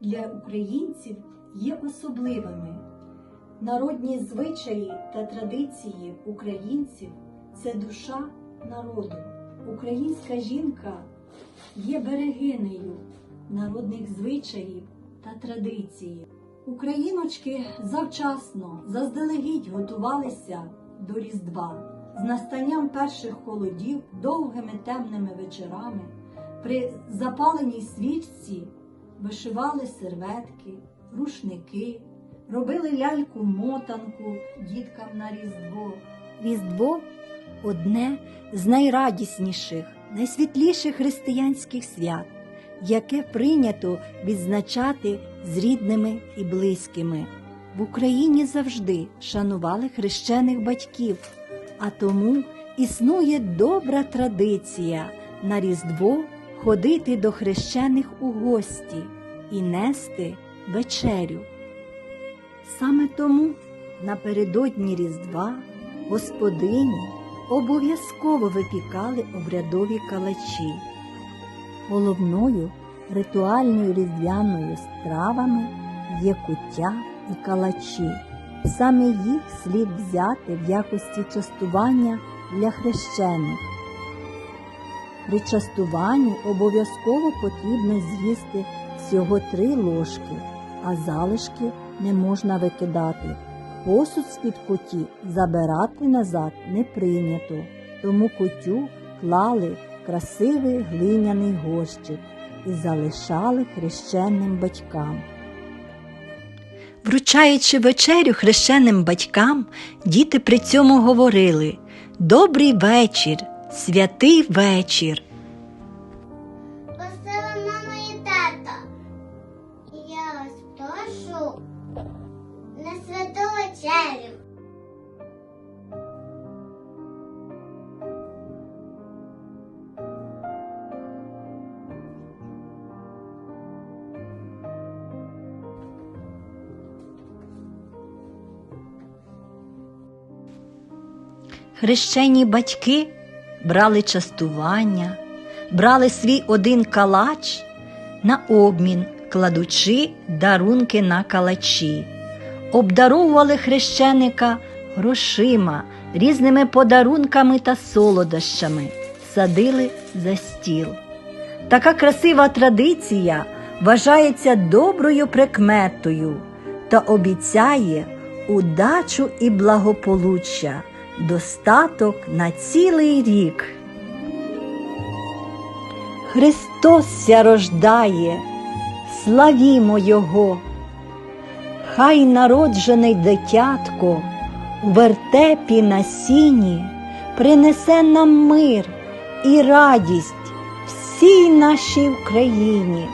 для українців є особливими. Народні звичаї та традиції українців це душа народу. Українська жінка є берегинею народних звичаїв та традицій. Україночки завчасно, заздалегідь готувалися до Різдва. З настанням перших холодів, довгими темними вечорами, при запаленій свічці вишивали серветки, рушники, робили ляльку-мотанку діткам на Різдво. Різдво одне з найрадісніших, найсвітліших християнських свят, яке прийнято відзначати з рідними і близькими. В Україні завжди шанували хрещених батьків, а тому існує добра традиція на Різдво ходити до хрещених у гості і нести вечерю. Саме тому напередодні Різдва господині обов'язково випікали обрядові калачі. Головною ритуальною різдвяною стравами є куття і калачі. Саме їх слід взяти в якості частування для хрещених. При частуванні обов'язково потрібно з'їсти всього три ложки, а залишки не можна викидати. Посуд з-під куті забирати назад не прийнято, тому кутю клали красивий глиняний горщик і залишали хрещеним батькам. Вручаючи вечерю хрещеним батькам, діти при цьому говорили Добрий вечір, святий вечір. Просила мама і тата. І я вас прошу на святу вечерю. Хрещені батьки брали частування, брали свій один калач на обмін, кладучи дарунки на калачі, обдаровували хрещеника грошима, різними подарунками та солодощами, садили за стіл. Така красива традиція вважається доброю прикметою та обіцяє удачу і благополуччя, достаток на цілий рік. Христос ся рождає, славімо Його. Хай народжений дитятко у вертепі на сіні принесе нам мир і радість всій нашій Україні.